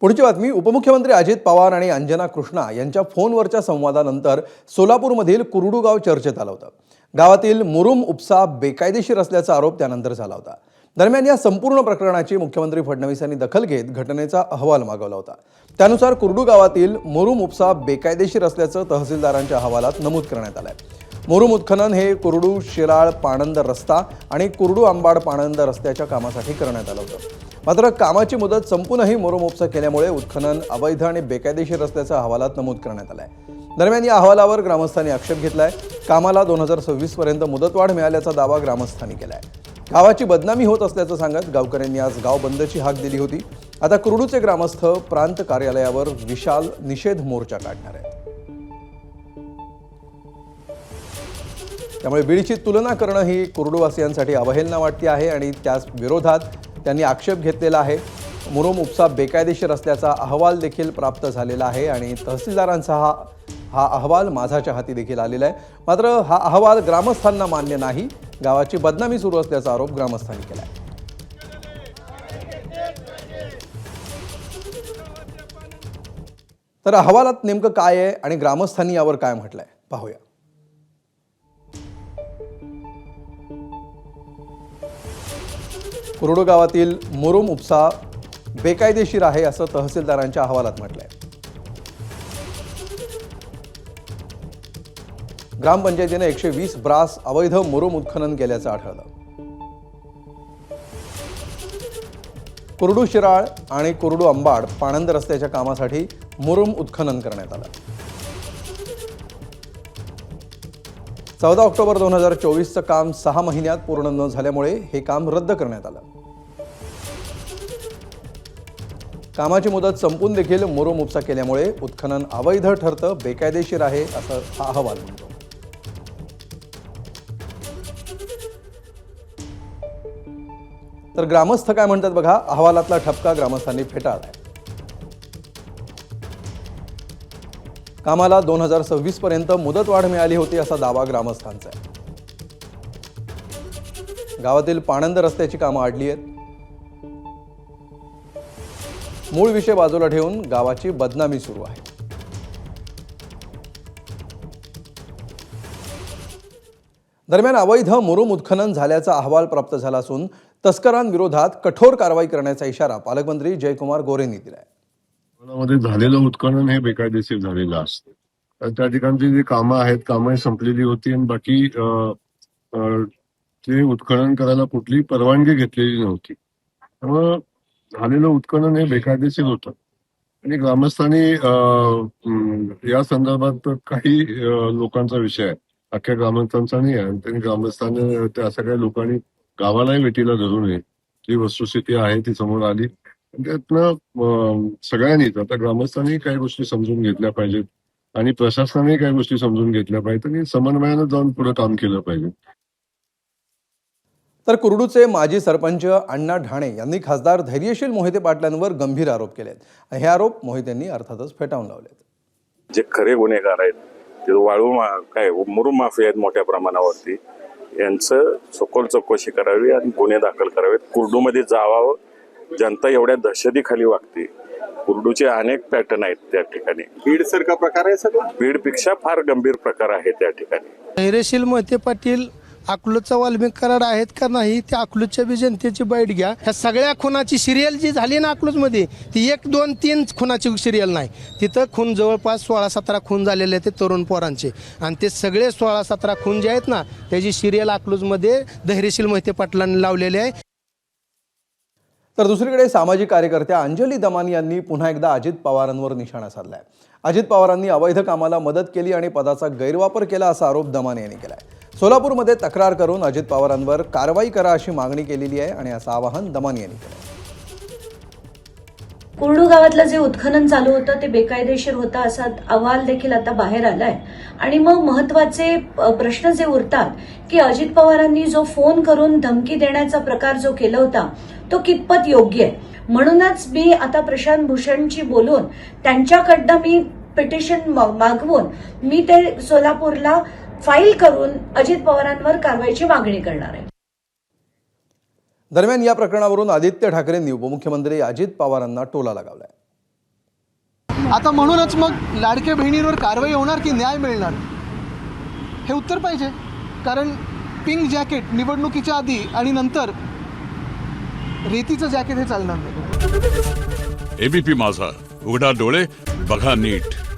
पुढची बातमी उपमुख्यमंत्री अजित पवार आणि अंजना कृष्णा यांच्या फोनवरच्या संवादानंतर सोलापूरमधील कुरडूगाव चर्चेत आलं होतं. गावातील मुरुम उपसा बेकायदेशीर असल्याचा आरोप त्यानंतर झाला होता. दरम्यान या संपूर्ण प्रकरणाची मुख्यमंत्री फडणवीस यांनी दखल घेत घटनेचा अहवाल मागवला होता. त्यानुसार कुरडू गावातील मुरुम उपसा बेकायदेशीर असल्याचं तहसीलदारांच्या अहवालात नमूद करण्यात आलंय. मुरुम उत्खनन हे कुरडू शिराळ पाणंद रस्ता आणि कुरडू आंबाड पाणंद रस्त्याच्या कामासाठी करण्यात आलं होतं. मात्र कामाची मुदत संपूनही मोरमोपसा केल्यामुळे उत्खनन अवैध आणि बेकायदेशीर असल्याचा अहवालात नमूद करण्यात आलाय. आहे दरम्यान या अहवालावर ग्रामस्थांनी आक्षेप घेतलाय. कामाला दोन हजार सव्वीस पर्यंत मुदतवाढ मिळाल्याचा दावा ग्रामस्थांनी केलाय. गावाची बदनामी होत असल्याचं सांगत गावकऱ्यांनी आज गाव बंदची हाक दिली होती. आता कुरडूचे ग्रामस्थ प्रांत कार्यालयावर विशाल निषेध मोर्चा काढणार आहेत त्यामुळे बीडची तुलना करणं ही कुरडूवासियांसाठी अवहेलना वाटते आहे आणि त्याच विरोधात त्यांनी आक्षेप घेतलेला आहे. मुरुम उपसा बेकायदेशीर असल्याचा अहवाल देखील प्राप्त झालेला आहे आणि तहसीलदारांचा हा हा अहवाल माझाच्या हाती देखील आलेला आहे. मात्र हा अहवाल ग्रामस्थांना मान्य नाही. गावाची बदनामी सुरू असल्याचा आरोप ग्रामस्थांनी केला आहे तर अहवालात नेमकं काय आहे आणि ग्रामस्थांनी यावर काय म्हटलं आहे पाहूया. कुरडू गावातील मुरुम उपसा बेकायदेशीर आहे असं तहसीलदारांच्या अहवालात म्हटलंय. ग्रामपंचायतीने एकशे वीस ब्रास अवैध मुरुम उत्खनन केल्याचं आढळलं. कुरडू शिराळ आणि कुरडू अंबाड पाणंद रस्त्याच्या कामासाठी मुरुम उत्खनन करण्यात आलं. चौदा ऑक्टोबर दोन हजार चोवीसचं काम सहा महिन्यात पूर्ण न झाल्यामुळे हे काम रद्द करण्यात आलं. कामाची मुदत संपून देखील मुरुम उपसा केल्यामुळे उत्खनन अवैध ठरतं बेकायदेशीर आहे असं हा अहवाल म्हणतो. तर ग्रामस्थ काय म्हणतात बघा? अहवालातला ठपका ग्रामस्थांनी फेटाळलाय. कामाला दोन हजार सव्वीस पर्यंत मुदतवाढ मिळाली होती असा दावा ग्रामस्थांचा आहे. गावातील पाणंद रस्त्याची कामं अडली आहेत. मूळ विषय बाजूला ठेवून गावाची बदनामी सुरू आहे. दरम्यान अवैध मुरुम उत्खनन झाल्याचा अहवाल प्राप्त झाला असून तस्करांविरोधात कठोर कारवाई करण्याचा इशारा पालकमंत्री जयकुमार गोरेंनी दिलाय. मध्ये झालेलं उत्खनन हे बेकायदेशीर झालेलं असतं. त्या ठिकाणची जी कामं आहेत कामं संपलेली होती आणि बाकी ते उत्खनन करायला कुठली परवानगी घेतलेली नव्हती. त्यामुळं झालेलं उत्खनन हे बेकायदेशीर होतं. आणि ग्रामस्थांनी या संदर्भात काही लोकांचा विषय आहे. अख्ख्या ग्रामस्थांचा नाही आहे. आणि त्यांनी ग्रामस्थांनी त्या सगळ्या काही लोकांनी गावालाही वेटीला धरू नये जी वस्तुस्थिती आहे ती समोर आली. त्यातनं सगळ्यांनीच आता ग्रामस्थांनी काही गोष्टी समजून घेतल्या पाहिजेत आणि प्रशासनाने काही गोष्टी समजून घेतल्या पाहिजेत आणि समन्वयानं जाऊन पुढे काम केलं पाहिजे. तर कुरडूचे माजी सरपंच अण्णा ढाणे यांनी खासदार धैर्यशील मोहिते पाटलांवर गंभीर आरोप केलेत. आणि हे आरोप मोहितेंनी अर्थातच फेटाळून लावलेत. जे खरे गुन्हेगार आहेत ते वाळू काय मुरुम माफिया आहेत मोठ्या प्रमाणावरती यांचं सखोल चौकशी करावी आणि गुन्हे दाखल करावेत. कुर्डूमध्ये जावावं जनता एवढ्या दहशतीखाली वागते. कुर्डूचे अनेक पॅटर्न आहेत त्या ठिकाणी. बीड सारखा प्रकार आहे सगळं? बीडपेक्षा फार गंभीर प्रकार आहे त्या ठिकाणी. धैर्यशील मोहिते पाटील अकलूजचा वाल्मिक कराड आहेत का नाही त्या अकलूजच्या बी जनतेची बाईट घ्या. ह्या सगळ्या खुनाची सिरियल जी झाली ना अकलूजमध्ये ती एक दोन तीन खुनाची सिरियल नाही. तिथं खून जवळपास सोळा सतरा खून झालेले आहेत ते तरुण पोरांचे. आणि ते सगळे सोळा सतरा खून जे आहेत ना त्याची सिरियल अकलूजमध्ये धैर्यशील मोहिते पाटलांनी लावलेली आहे. तर दुसरीकडे सामाजिक कार्यकर्त्या अंजली दमानी यांनी पुन्हा एकदा अजित पवारांवर निशाणा साधलाय. अजित पवारांनी अवैध कामाला मदत केली आणि पदाचा गैरवापर केला असा आरोप दमानी यांनी केलाय. सोलापूरमध्ये तक्रार करून अजित पवारांवर कारवाई करा अशी मागणी केलेली आहे आणि असं आवाहन दमानी यांनी केलं कुर्डू गावातलं जे उत्खनन चालू होतं ते बेकायदेशीर होतं असा अहवाल देखील आता बाहेर आलाय. आणि मग महत्त्वाचे प्रश्न जे उरतात की अजित पवारांनी जो फोन करून धमकी देण्याचा प्रकार जो केला होता तो कितपत योग्य आहे? म्हणूनच मी आता प्रशांत भूषणची बोलून त्यांच्याकडनं मी पिटिशन मागवून मी ते सोलापूरला फाईल करून अजित पवारांवर कारवाईची मागणी करणार आहे. दरम्यान या प्रकरणावरून आदित्य ठाकरेंनी उपमुख्यमंत्री अजित पवारांना टोला लगावलाय. आता म्हणूनच मग लाडक्या बहिणींवर कारवाई होणार की न्याय मिळणार? हे उत्तर पाहिजे. कारण पिंक जॅकेट निवडणुकीच्या आधी आणि नंतर रेतीचं जॅकेट हे चालणार नाही. एबीपी माझा. उघडा डोळे बघा नीट.